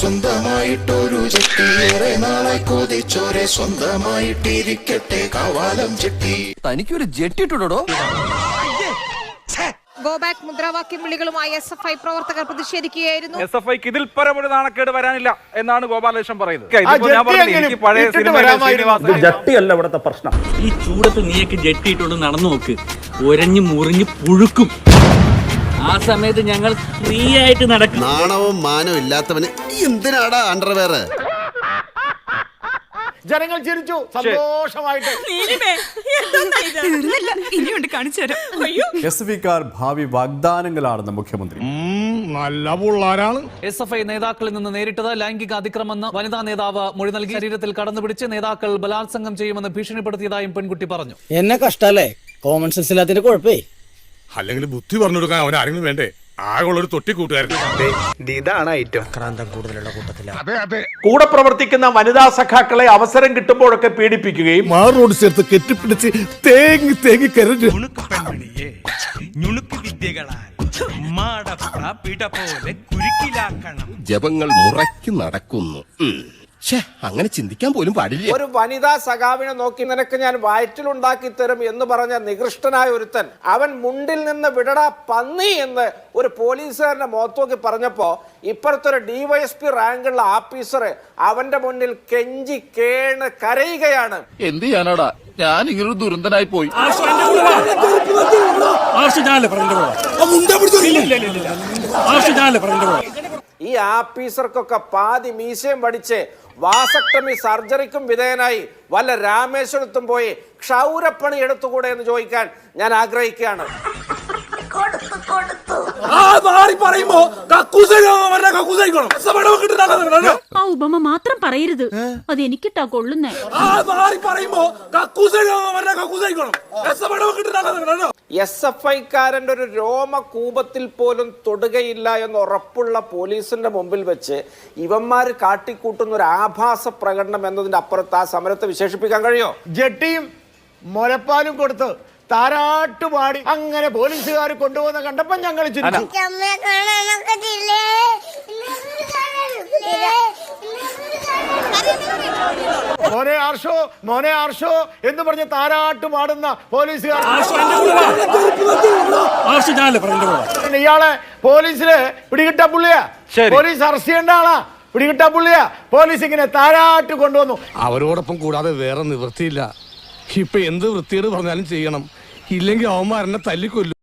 സ്വന്തമായിട്ടൊരു ചെട്ടി. ഏറെ നാളായി കൊതിച്ചോരെ സ്വന്തമായിട്ടിരിക്കട്ടെ കവാലം ചെട്ടി. തനിക്കൊരു ജെട്ടിട്ടുടോ ഗോ ബാക്ക് മുദ്രാവാക്യം വിളികളുമായി എസ് എഫ് ഐ പ്രവർത്തകർ പ്രതിഷേധിക്കുകയായിരുന്നു. എസ് എഫ് ഐക്ക് ഇതിൽ പരമൊരു നാണക്കേട് വരാനില്ല എന്നാണ് ഗോപാലകൃഷ്ണൻ പറയുന്നത്. ജെട്ടി ജട്ടിയല്ല ഇവിടുത്തെ പ്രശ്നം. ഈ ചൂടത്ത് നീയൊക്കെ ജെട്ടിയിട്ടോണ്ട് നടന്നു നോക്ക്. ഒരഞ്ഞു മുറിഞ്ഞ് പുഴുക്കും. ആ സമയത്ത് ഞങ്ങൾ ഫ്രീ ആയിട്ട് നടക്കും നാണവും മാനവും ഇല്ലാത്തവന് എന്തിനാടാ അണ്ടർവെയർ ജനങ്ങൾ ചിരിച്ചു. സന്തോഷമായിട്ട്. ഇനിയുണ്ട് കാണിച്ചു തരാം. കാർ ഭാവി വാഗ്ദാനങ്ങളാണെന്ന് മുഖ്യമന്ത്രി. നല്ല പിള്ളാരാണ്. എസ് എഫ് ഐ നേതാക്കളിൽ നിന്ന് നേരിട്ടത് ലൈംഗിക അതിക്രമെന്ന് വനിതാ നേതാവ് മൊഴി നൽകി ശരീരത്തിൽ കടന്നുപിടിച്ച് നേതാക്കൾ ബലാത്സംഗം ചെയ്യുമെന്ന് ഭീഷണിപ്പെടുത്തിയതായും പെൺകുട്ടി പറഞ്ഞു. എന്നെ കഷ്ടല്ലേ? Common sense ഇല്ലാത്തതിന്റെ കുഴപ്പേ. അല്ലെങ്കിൽ ബുദ്ധി പറഞ്ഞു കൊടുക്കാൻ അവൻ ആരെങ്കിലും വേണ്ടേ? ആകെയുള്ളൊരു തൊട്ടി കൂട്ടുകാരൻ. ഇതാണ് ഐറ്റം. അതെ അതെ. കൂടെ പ്രവർത്തിക്കുന്ന വനിതാ സഖാക്കളെ അവസരം കിട്ടുമ്പോഴൊക്കെ പീഡിപ്പിക്കുകയും മാറോട് ചേർത്ത് കെട്ടിപ്പിടിച്ച് തേങ്ങി തേങ്ങി കരഞ്ഞു. ജപങ്ങൾ മുറയ്ക്ക് നടക്കുന്നു. അങ്ങനെ ചിന്തിക്കാൻ പോലും പാടില്ല. ഒരു വനിതാ സഖാവിനെ നോക്കി നിനക്ക് ഞാൻ വയറ്റിലുണ്ടാക്കി തരും എന്ന് പറഞ്ഞ നികൃഷ്ടനായ ഒരുത്തൻ അവൻ മുണ്ടിൽ നിന്ന് വിടടാ പന്നി എന്ന് ഒരു പോലീസുകാരന്റെ മുഖത്തോക്കി പറഞ്ഞപ്പോ ഇപ്പുറത്തൊരു ഡിവൈഎസ്പി റാങ്കുള്ള ആഫീസർ അവന്റെ മുന്നിൽ കെഞ്ചി കേണ് കരയുകയാണ്. എന്ത് ചെയ്യാനാടാ? ഞാൻ ഇങ്ങനൊരു ദുരന്തനായി പോയി. ഈ ആഫീസർക്കൊക്കെ പാതി മീശയും പഠിച്ച് വാസക്ടമി സർജറിക്കും വിധേയനായി വല്ല രാമേശ്വരത്തും പോയി ക്ഷൗരപ്പണി എടുത്തുകൂടെ എന്ന് ചോദിക്കാൻ ഞാൻ ആഗ്രഹിക്കുകയാണ്. ആ ഉപമ മാത്രം പറയരുത്. അത് എനിക്കിട്ടാ കൊള്ളുന്നേ. എസ് എഫ് ഐക്കാരന്റെ ഒരു രോമകൂപത്തിൽ പോലും തൊടുകയില്ല എന്ന് ഉറപ്പുള്ള പോലീസിന്റെ മുമ്പിൽ വെച്ച് ഇവന്മാർ കാട്ടിക്കൂട്ടുന്ന ഒരു ആഭാസ പ്രകടനം എന്നതിന്റെ അപ്പുറത്ത് ആ സമരത്തെ വിശേഷിപ്പിക്കാൻ കഴിയോ? ജട്ടിയും മുലപ്പാലും കൊടുത്ത് താരാട്ടുപാടി അങ്ങനെ പോലീസുകാർ കൊണ്ടുപോകുന്ന കണ്ടപ്പോ ഞങ്ങൾ ചിരിച്ചു. മോനെ ആർഷോ മോനെ ആർഷോ എന്ന് പറഞ്ഞ് താരാട്ട് പാടുന്ന പോലീസുകാർ ഇയാളെ പോലീസിൽ പിടികിട്ട പുള്ളിയാ. പോലീസ് അറസ്റ്റ് ചെയ്യേണ്ട ആളാ. പിടികിട്ട പുള്ളിയാ. പോലീസ് ഇങ്ങനെ താരാട്ട് കൊണ്ടുവന്നു. അവരോടൊപ്പം കൂടാതെ വേറെ നിവൃത്തിയില്ല. ഇപ്പൊ എന്ത് വൃത്തിയോട് പറഞ്ഞാലും ചെയ്യണം. ഇല്ലെങ്കിൽ അവന്മാരെന്നെ തല്ലിക്കൊല്ലും.